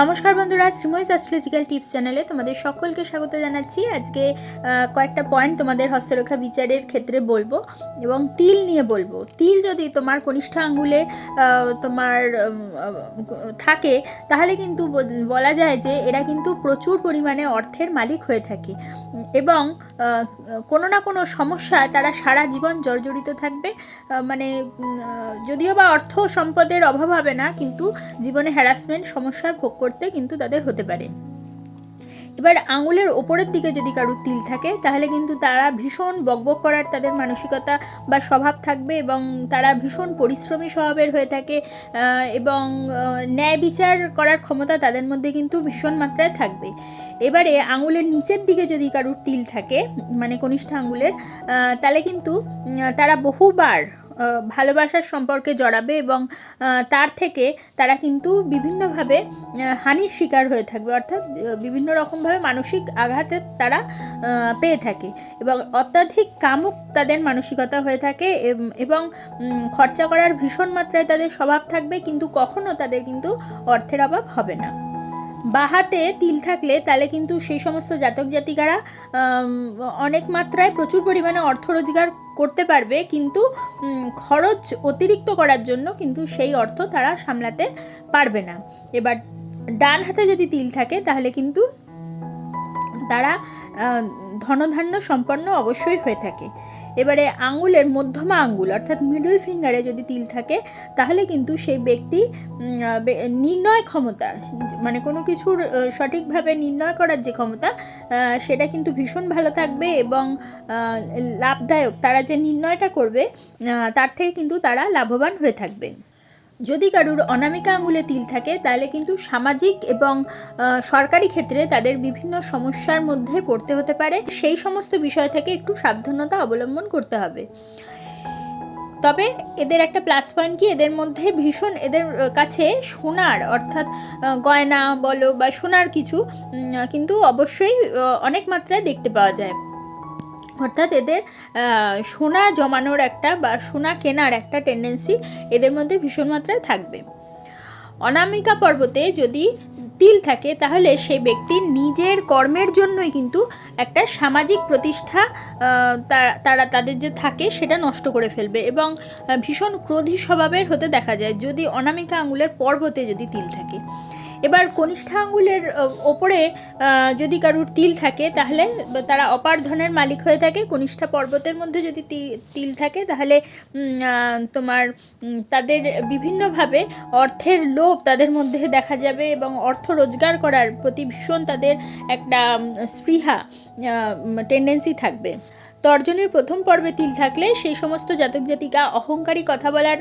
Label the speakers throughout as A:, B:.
A: নমস্কার বন্ধুরা Sreemoyee astrological tips চ্যানেলে তোমাদের সকলকে স্বাগত জানাচ্ছি। আজকে কয়েকটা পয়েন্ট তোমাদের হস্তরেখা বিচারের ক্ষেত্রে বলব এবং তিল নিয়ে বলব। তিল যদি তোমার কনিষ্ঠ আঙ্গুলে তোমার থাকে, তাহলে কিন্তু বলা যায় যে এরা কিন্তু প্রচুর পরিমাণে অর্থের মালিক হয়ে থাকে। এবং কোনো না কোনো সমস্যায় তারা সারা জীবন জর্জরিত থাকবে। মানে যদিও বা অর্থ সম্পদের অভাব হবে না, কিন্তু জীবনে হ্যারাসমেন্ট সমস্যার ভোগ করতে কিন্তু তাদের হতে পারে। এবার আঙুলের ওপরের দিকে যদি কারুর তিল থাকে, তাহলে কিন্তু তারা ভীষণ বকবক করার তাদের মানসিকতা বা স্বভাব থাকবে এবং তারা ভীষণ পরিশ্রমী স্বভাবের হয়ে থাকে এবং ন্যায় বিচার করার ক্ষমতা তাদের মধ্যে কিন্তু ভীষণ মাত্রায় থাকবে। এবারে আঙুলের নিচের দিকে যদি কারুর তিল থাকে মানে কনিষ্ঠ আঙুলের তাহলে কিন্তু তারা বহুবার ভালোবাসার সম্পর্কে জড়াবে এবং তার থেকে তারা কিন্তু বিভিন্নভাবে হানির শিকার হয়ে থাকবে। অর্থাৎ বিভিন্ন রকমভাবে মানসিক আঘাতে তারা পেয়ে থাকে এবং অত্যাধিক কামুক তাদের মানসিকতা হয়ে থাকে এবং খরচা করার ভীষণ মাত্রায় তাদের স্বভাব থাকবে, কিন্তু কখনো তাদের কিন্তু অর্থের অভাব হবে না। বাহাতে তিল থাকলে তাহলে কিন্তু সেই সমস্ত জাতক জাতিকারা অনেক মাত্রায় প্রচুর পরিমাণে অর্থ রোজগার করতে পারবে। কিন্তু খরচ অতিরিক্ত করার জন্য কিন্তু সেই অর্থ তারা সামলাতে পারবে না। এবার ডান হাতে যদি তিল থাকে তাহলে কিন্তু আহ, ধনধান্য সম্পন্ন অবশ্যই হয়ে থাকে। এবারে আঙ্গুলের মধ্যমা আঙ্গুল অর্থাৎ মিডল ফিঙ্গারে যদি তিল থাকে তাহলে কিন্তু সেই ব্যক্তি নির্ণয় ক্ষমতা মানে কোনো কিছুর সঠিকভাবে নির্ণয় করার যে ক্ষমতা সেটা কিন্তু ভীষণ ভালো থাকবে এবং লাভদায়ক। তারা যে নির্ণয়টা করবে তার থেকে কিন্তু তারা লাভবান হয়ে থাকবে। যদি কারুর অনামিকা আঙুলে তিল থাকে, তাহলে কিন্তু সামাজিক এবং সরকারি ক্ষেত্রে তাদের বিভিন্ন সমস্যার মধ্যে পড়তে হতে পারে। সেই সমস্ত বিষয় থেকে একটু সাবধানতা অবলম্বন করতে হবে। তবে এদের একটা প্লাস পয়েন্ট কি? এদের মধ্যে ভীষণ এদের কাছে সোনার, অর্থাৎ গয়না বলো বা সোনার কিছু কিন্তু অবশ্যই অনেক মাত্রায় দেখতে পাওয়া যায়। অর্থাৎ এদের সোনা জমানোর একটা বা সোনা কেনার একটা টেন্ডেন্সি এদের মধ্যে ভীষণ মাত্রায় থাকবে। অনামিকা পর্বতে যদি তিল থাকে, তাহলে সেই ব্যক্তির নিজের কর্মের জন্যই কিন্তু একটা সামাজিক প্রতিষ্ঠা তারা তাদের যে থাকে সেটা নষ্ট করে ফেলবে এবং ভীষণ ক্রোধী স্বভাবের হতে দেখা যায়। যদি অনামিকা আঙুলের পর্বতে যদি তিল থাকে এবার কনিষ্ঠা আঙ্গুলের আহ, ওপরে যদি কারুর তিল থাকে তাহলে তারা অপার ধনের মালিক হয়ে থাকে। কনিষ্ঠা পর্বতের মধ্যে যদি তিল থাকে তাহলে তোমার তাদের বিভিন্নভাবে অর্থের লোভ তাদের মধ্যে দেখা যাবে এবং অর্থ রোজগার করার প্রতি ভীষণ তাদের একটা স্পৃহা টেন্ডেন্সি থাকবে। তর্জনীর প্রথম পর্বে তিল থাকলে সেই সমস্ত জাতক জাতিকা অহংকারী কথা বলার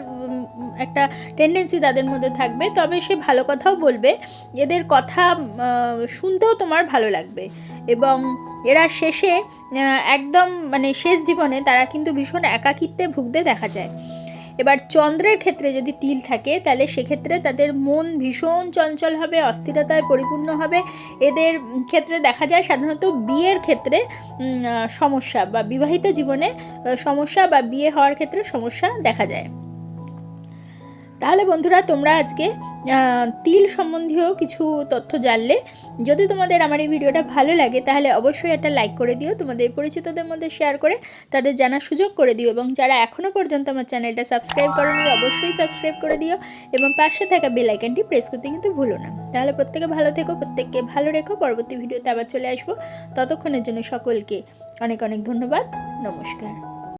A: একটা টেন্ডেন্সি তাদের মধ্যে থাকবে। তবে সে ভালো কথাও বলবে। এদের কথা শুনতেও তোমার ভালো লাগবে। এবং এরা শেষে একদম মানে শেষ জীবনে তারা কিন্তু ভীষণ একাকিত্বে ভুগতে দেখা যায়। এবার চন্দ্রের ক্ষেত্রে যদি তিল থাকে, তাহলে সেক্ষেত্রে তাদের মন ভীষণ চঞ্চল হবে, অস্থিরতায় পরিপূর্ণ হবে। এদের ক্ষেত্রে দেখা যায় সাধারণত বিয়ের ক্ষেত্রে সমস্যা বা বিবাহিত জীবনে সমস্যা বা বিয়ে হওয়ার ক্ষেত্রে সমস্যা দেখা যায়। তাহলে বন্ধুরা তোমরা আজকে তিল সম্বন্ধীয় কিছু তথ্য জানলে। যদি তোমাদের আমার এই ভিডিওটা ভালো লাগে, তাহলে অবশ্যই একটা লাইক করে দিও, তোমাদের পরিচিতদের মধ্যে শেয়ার করে তাদের জানার সুযোগ করে দিও এবং যারা এখনও পর্যন্ত আমার চ্যানেলটা সাবস্ক্রাইব করোনি, অবশ্যই সাবস্ক্রাইব করে দিও এবং পাশে থাকা বেল আইকনটি প্রেস করতে কিন্তু ভুলো না। তাহলে প্রত্যেকে ভালো থেকো, প্রত্যেককে ভালো রেখো, পরবর্তী ভিডিওতে আবার চলে আসব। ততক্ষণের জন্য সকলকে অনেক অনেক ধন্যবাদ, নমস্কার।